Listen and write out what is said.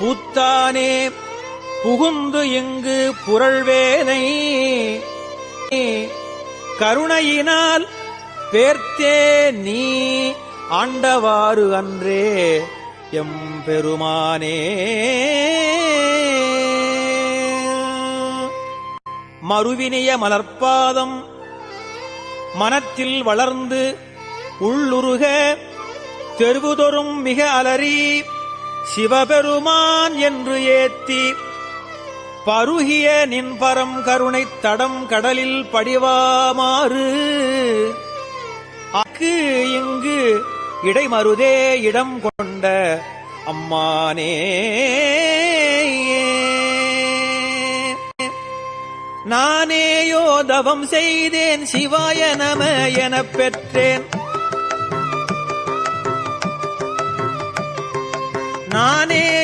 பூத்தானே புகுந்து இங்கு புரள்வேனை. கருணையினால் பேர்த்தே நீ ஆண்டவாறு அன்றே எம் பெருமானே. மறுவினிய மலர்ப்பாதம் மனத்தில் வளர்ந்து உள்ளுருக தெருவுதொறும் மிக அலறி சிவபெருமான் என்று ஏத்தி பருகிய நின்பரம் கருணைத் தடம் கடலில் படிவாமாறு. அக்கு இங்கு இடைமருதே இடம் கொண்ட அம்மானே. நானேயோ தவம் செய்தேன் சிவாய நம எனப் பெற்றேன். நானேயோ